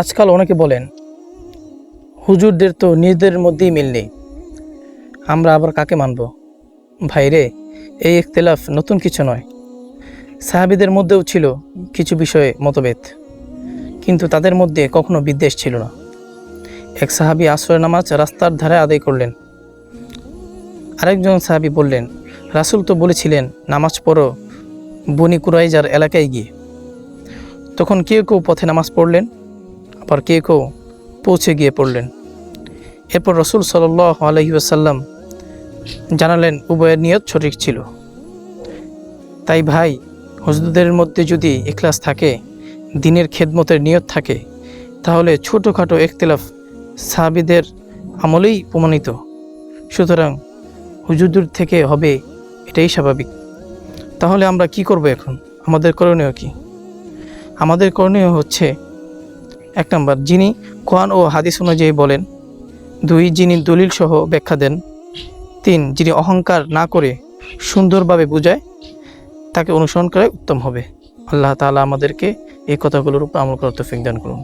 আজকাল অনেকে বলেন, হুজুরদের তো নিজেদের মধ্যেই মিল নেই। আমরা আবার কাকে মানব? ভাইরে এই ইখতিলাফ নতুন কিছু নয়। সাহাবিদের মধ্যেও ছিল কিছু বিষয়ে মতভেদ, কিন্তু তাদের মধ্যে কখনো বিদ্বেষ ছিল না। এক সাহাবি আশ্রয় নামাজ রাস্তার ধারে আদায় করলেন। আরেকজন সাহাবি বললেন, রাসূল তো বলেছিলেন, নামাজ পড়ো বনি কুরাইজার এলাকায় গিয়ে। তখন কেউ কেউ পথে নামাজ পড়লেন। আবার কেউ কেউ পৌঁছে গিয়ে পড়লেন। এরপর রসুল সাল্লাহ আলহি আসাল্লাম জানালেন, উভয়ের নিয়ত সঠিক ছিল। তাই ভাই হজরতদের মধ্যে যদি ইখলাস থাকে, দিনের খেদমতের নিয়ত থাকে, তাহলে ছোটোখাটো ইখতিলাফ সাহাবিদের আমলেই প্রমাণিত। সুতরাং হুজুরদের থেকে হবে এটাই স্বাভাবিক। তাহলে আমরা কি করব এখন? আমাদের করণীয় কি? আমাদের করণীয় হচ্ছে এক নম্বর, যিনি কোরআন ও হাদিস অনুযায়ী বলেন, দুই, যিনি দলিল সহ ব্যাখ্যা দেন, তিন, যিনি অহংকার না করে সুন্দরভাবে বুঝায়, তাকে অনুসরণ করে উত্তম হবে। আল্লাহ তালা আমাদেরকে এই কথাগুলোর উপর আমল করার তৌফিক দান করুন।